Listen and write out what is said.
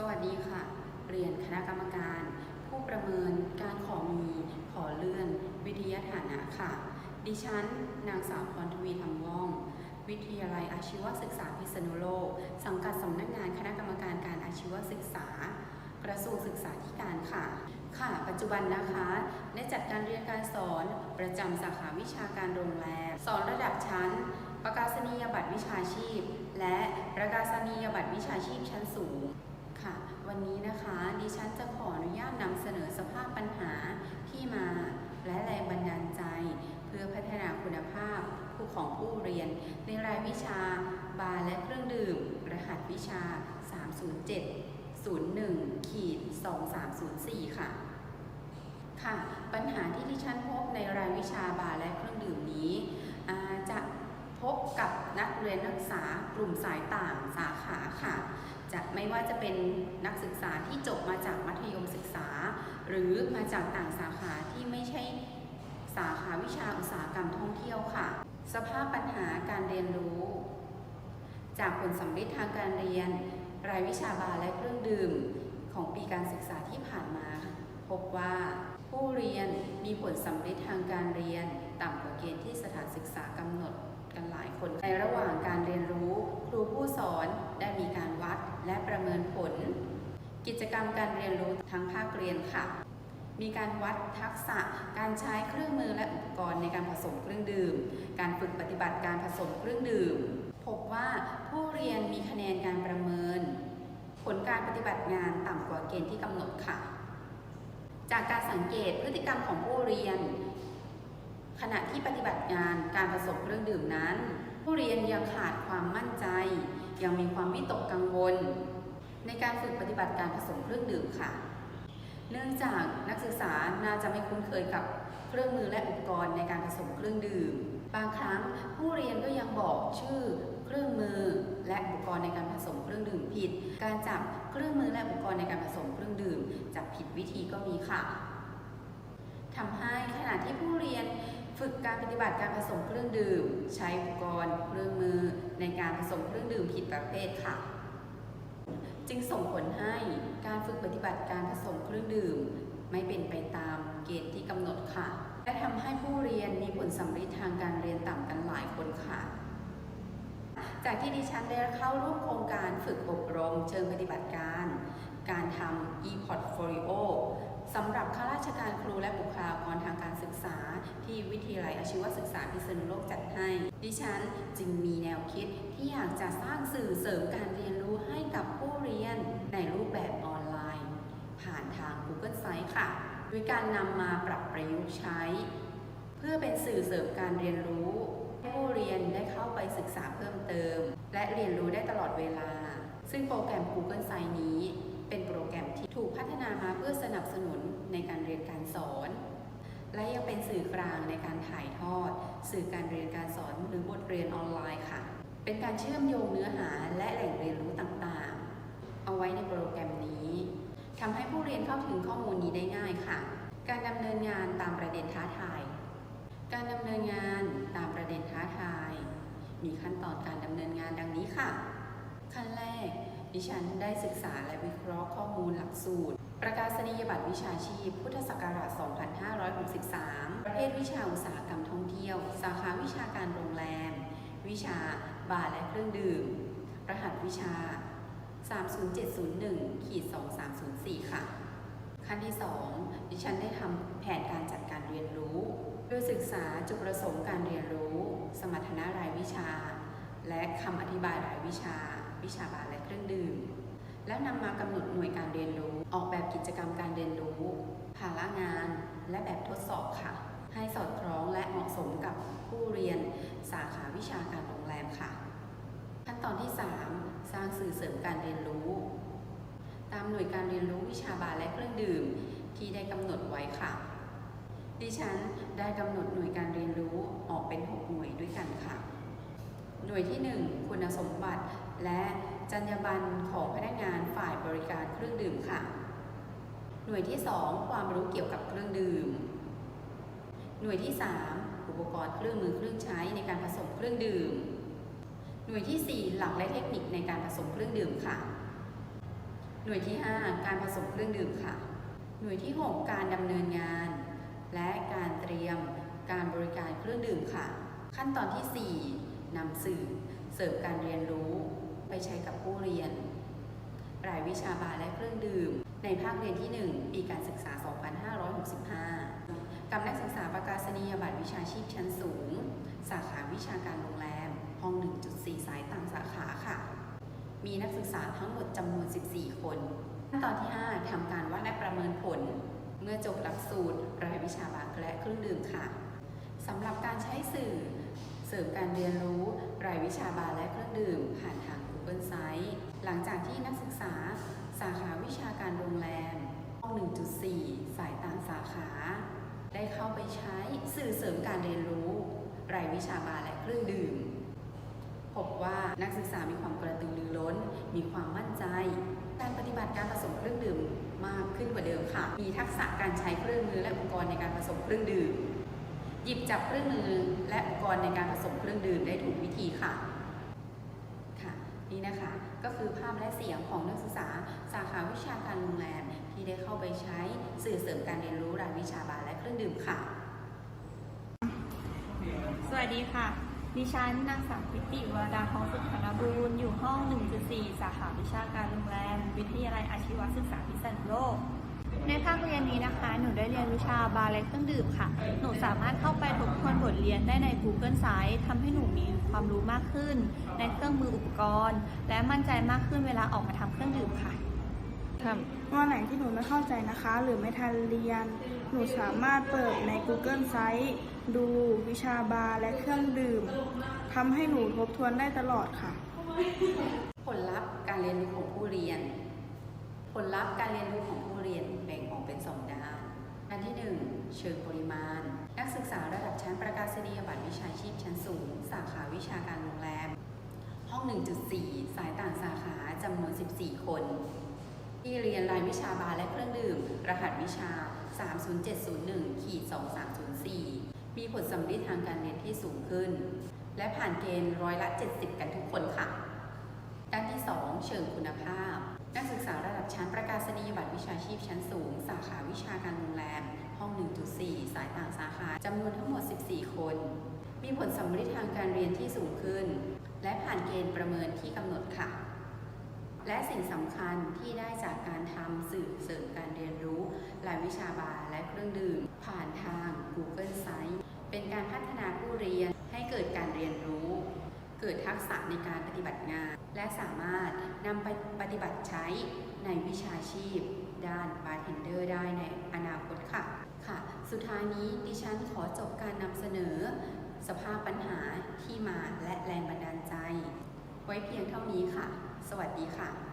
สวัสดีค่ะ เรียนคณะกรรมการ ผู้ประเมินการขอมีขอเลื่อน วิทยาฐานะค่ะ ดิฉัน นางสาวพรทวีธรรมว่อง วิทยาลัยอาชีวศึกษาพิษณุโลก สังกัดสำนักงานคณะกรรมการการอาชีวศึกษา กระทรวงศึกษาธิการค่ะ ค่ะ ปัจจุบันนะคะได้จัดการเรียนการสอนประจำสาขาวิชาการโรงแรมสอนระดับชั้น ประกาศนียบัตรวิชาชีพ และประกาศนียบัตรวิชาชีพชั้นสูง ค่ะ วันนี้นะคะดิฉันจะขออนุญาตนำเสนอสภาพปัญหาที่มาและแรงบันดาลใจ เพื่อพัฒนาคุณภาพผู้ของผู้เรียน ในรายวิชา บาร์และเครื่องดื่ม รหัสวิชา 307 01ขีด2304 ค่ะ ค่ะ ปัญหาที่ดิฉันพบในรายวิชาบาร์และเครื่องดื่มนี้จะพบกับนักเรียนนักศึกษากลุ่มสายต่างสาขาค่ะ จะไม่ว่าจะเป็นนักศึกษาที่จบมาจากมัธยมศึกษา หรือมาจากต่างสาขาที่ไม่ใช่สาขาวิชาอุตสาหกรรมท่องเที่ยวค่ะ สภาพปัญหาการเรียนรู้ จากผลสำลิดทางการเรียน รายวิชาบาและเครื่องดื่มของปีการศึกษาที่ผ่านมา พบว่าผู้เรียนมีผลสำลิดทางการเรียน ต่ำกว่าเกณฑ์ที่สถานศึกษากำหนดกันหลายคน ในระหว่างการเรียนรู้ ครูผู้สอนได้มีการวัด และประเมินผล กิจกรรมการเรียนรู้ทั้งภาคเรียนค่ะ มีการวัดทักษะการใช้เครื่องมือและอุปกรณ์ในการผสมเครื่องดื่ม การฝึกปฏิบัติการผสมเครื่องดื่ม พบว่าผู้เรียนมีคะแนนการประเมิน ผลการปฏิบัติงานต่ำกว่าเกณฑ์ที่กำหนดค่ะ จากการสังเกตพฤติกรรมของผู้เรียน ขณะที่ปฏิบัติงานการผสมเครื่องดื่มนั้น ผู้เรียนยังขาดความมั่นใจ ยังมีความวิตกกังวล ในการฝึกปฏิบัติการผสมเครื่องดื่มค่ะ เนื่องจากนักศึกษาน่าจะไม่คุ้นเคยกับเครื่องมือและอุปกรณ์ในการผสมเครื่องดื่ม บางครั้งผู้เรียนก็ยังบอกชื่อเครื่องมือและอุปกรณ์ในการผสมเครื่องดื่มผิด การจับเครื่องมือและอุปกรณ์ในการผสมเครื่องดื่มจับผิดวิธีก็มีค่ะทำให้ขณะที่ผู้เรียน ฝึกการปฏิบัติการผสมเครื่องดื่ม ใช้อุปกรณ์เครื่องมือในการผสมเครื่องดื่มผิดประเภทค่ะ จึงส่งผลให้การฝึกปฏิบัติการผสมเครื่องดื่ม ไม่เป็นไปตามเกณฑ์ที่กำหนดค่ะ และทำให้ผู้เรียนมีผลสำลิดทางการเรียนต่ำกันหลายคนค่ะ จากที่ดิฉันได้เข้าร่วมโครงการฝึกอบรมเชิงปฏิบัติการ การทำ e-portfolio สำหรับข้าราชการคลากรทางการศึกษา ที่ วิทยาลัยอาชีวศึกษาพิษณุโลกจัดให้ ดิฉันจึงมีแนวคิดที่อยากจะสร้างสื่อเสริมการเรียนรู้ให้กับผู้เรียนในรูปแบบออนไลน์ ผ่านทาง Google Sites ค่ะ โดยการนำมาปรับประยุกต์ใช้ เพื่อเป็นสื่อเสริมการเรียนรู้ให้ผู้เรียนได้เข้าไปศึกษาเพิ่มเติม และเรียนรู้ได้ตลอดเวลา ซึ่งโปรแกรม Google Sites นี้ เป็นโปรแกรมที่ถูกพัฒนามาเพื่อสนับสนุนในการเรียนการสอนและยังเป็น สื่อกลางในการถ่ายทอด สื่อการเรียนการสอนหรือบทเรียนออนไลน์ค่ะ เป็นการเชื่อมโยงเนื้อหาและแหล่งเรียนรู้ต่างๆ เอาไว้ในโปรแกรมนี้ทำให้ผู้เรียนเข้าถึงข้อมูลนี้ได้ง่ายค่ะ การดำเนินงานตามประเด็นท้าทาย การดำเนินงานตามประเด็นท้าทาย มีขั้นตอนการดำเนินงานดังนี้ค่ะ ขั้นแรก ดิฉันได้ศึกษาและวิเคราะห์ข้อมูลหลักสูตร ประกาศนียบัตรวิชาชีพ พุทธศักราช 2563 ประเภทวิชาอุตสาหกรรมท่องเที่ยว สาขาวิชาการโรงแรม วิชา บาร์และเครื่องดื่ม รหัสวิชา 30701ขีด2304 ค่ะ ขั้นที่ 2 ดิฉันได้ทำแผนการจัดการเรียนรู้ โดยศึกษาจุดประสงค์การเรียนรู้ สมรรถนะรายวิชา และคำอธิบายรายวิชา วิชาบาลและเครื่องดื่ม แล้วนำมากำหนดหน่วยการเรียนรู้ ออกแบบกิจกรรมการเรียนรู้ ภาระงาน และแบบทดสอบค่ะ ให้สอดคล้องและเหมาะสมกับผู้เรียนสาขาวิชาการโรงแรมค่ะ ขั้นตอนที่ 3 สร้างสื่อเสริมการเรียนรู้ ตามหน่วยการเรียนรู้วิชาบาและเครื่องดื่มที่ได้กำหนดไว้ค่ะ ดิฉันได้กำหนดหน่วยการเรียนรู้ออกเป็น 6 หน่วยด้วยกันค่ะ หน่วยที่ 1 คุณสมบัติ และจรรยาบรรณของพนักงานฝ่ายบริการเครื่องดื่มค่ะ หน่วยที่ 2 ความรู้เกี่ยวกับเครื่องดื่ม หน่วยที่ 3 อุปกรณ์เครื่องมือเครื่องใช้ในการผสมเครื่องดื่ม หน่วยที่ 4 หลักและเทคนิคในการผสมเครื่องดื่มค่ะ หน่วยที่ 5 การผสมเครื่องดื่มค่ะ หน่วยที่ 6 การดำเนินงาน และการเตรียมการบริการเครื่องดื่มค่ะ ขั้นตอนที่ 4นำสื่อเสริมการเรียนรู้ ไปใช้กับผู้เรียน รายวิชาบาและเครื่องดื่ม ในภาคเรียนที่ 1 ปีการศึกษา 2565 กับนักศึกษาประกาศนียบัตรวิชาชีพชั้นสูง สาขาวิชาการโรงแรม ห้อง 1.4 สายต่างสาขาค่ะ มีนักศึกษาทั้งหมดจำนวน 14 คนขั้นตอนที่ 5ทำการวัดและประเมินผล เมื่อจบหลักสูตร รายวิชาบาและเครื่องดื่มค่ะสำหรับการใช้สื่อ เสริมการเรียนรู้ รายวิชาบาและเครื่องดื่ม ผ่านทาง Google Site หลังจากที่นักศึกษา สาขาวิชาการโรงแรมห้อง1.4 สายต่างสาขา ได้เข้าไปใช้สื่อเสริมการเรียนรู้ รายวิชาบาและเครื่องดื่ม พบว่านักศึกษามีความกระตือรือร้น มีความมั่นใจ การปฏิบัติการผสมเครื่องดื่มมากขึ้นกว่าเดิมค่ะ มีทักษะการใช้เครื่องมือและอุปกรณ์ในการผสมเครื่องดื่ม หยิบจับเครื่องมือและอุปกรณ์ในการผสมเครื่องดื่มได้ถูกวิธีค่ะค่ะ นี่นะคะก็คือภาพและเสียงของนักศึกษาสาขาวิชาการโรงแรมที่ได้เข้าไปใช้สื่อเสริมการเรียนรู้รายวิชาบาลและเครื่องดื่มค่ะ สวัสดีค่ะ ดิฉันนางสาวพิติวราดาทองสุขนบูรณ์อยู่ห้อง 1.4 สาขาวิชาการโรงแรม วิทยาลัยอาชีวศึกษาพิษณุโลก ในภาคเรียนนี้นะคะ หนูได้เรียนวิชาบาร์และเครื่องดื่มค่ะ หนูสามารถเข้าไปทบทวนบทเรียนได้ใน Google Site ทำให้หนูมีความรู้มากขึ้น ในเครื่องมืออุปกรณ์ และมั่นใจมากขึ้นเวลาออกมาทำเครื่องดื่มค่ะ วันไหนที่หนูไม่เข้าใจนะคะ หรือไม่ทันเรียน หนูสามารถเปิดใน Google Site ดูวิชาบาร์และเครื่องดื่มทำให้หนูทบทวนได้ตลอดค่ะ ผลลัพธ์การเรียนรู้ของผู้เรียน ผลลัพธ์การเรียนรู้ของผู้เรียน แบ่งออกเป็นสองด้าน ด้านที่ 1 เชิงปริมาณ นักศึกษาระดับชั้นประกาศนียบัตรวิชาชีพชั้นสูง สาขาวิชาการโรงแรม ห้อง 1.4 สายต่างสาขาจำนวน 14 คน ที่เรียนรายวิชาบาลและเครื่องดื่ม รหัสวิชา 30701ขีด2304 มีผลสำลิดทางการเรียนที่สูงขึ้น และผ่านเกณฑ์ร้อยละ 70 กันทุกคนค่ะ ด้านที่ 2 เชิงคุณภาพ นักศึกษา วิชาชีพชั้นสูง สาขาวิชาการโรงแรม ห้อง 1.4 สายต่างสาขาจำนวนทั้งหมด 14 คน มีผลสำลิดทางการเรียนที่สูงขึ้น และผ่านเกณฑ์ประเมินที่กำหนดค่ะ และสิ่งสำคัญที่ได้จากการทำสื่อเสริมการเรียนรู้รายวิชาบาและเครื่องดื่ม ผ่านทาง Google Site เป็นการพัฒนาผู้เรียนให้เกิดการเรียนรู้ เกิดทักษะในการปฏิบัติงาน และสามารถนำไปปฏิบัติใช้ในวิชาชีพ บาร์เทนเดอร์ได้ในอนาคตค่ะค่ะ สุดท้ายนี้ดิฉันขอจบการนำเสนอ สภาพปัญหาที่มาและแรงบันดาลใจ ไว้เพียงเท่านี้ค่ะ สวัสดีค่ะ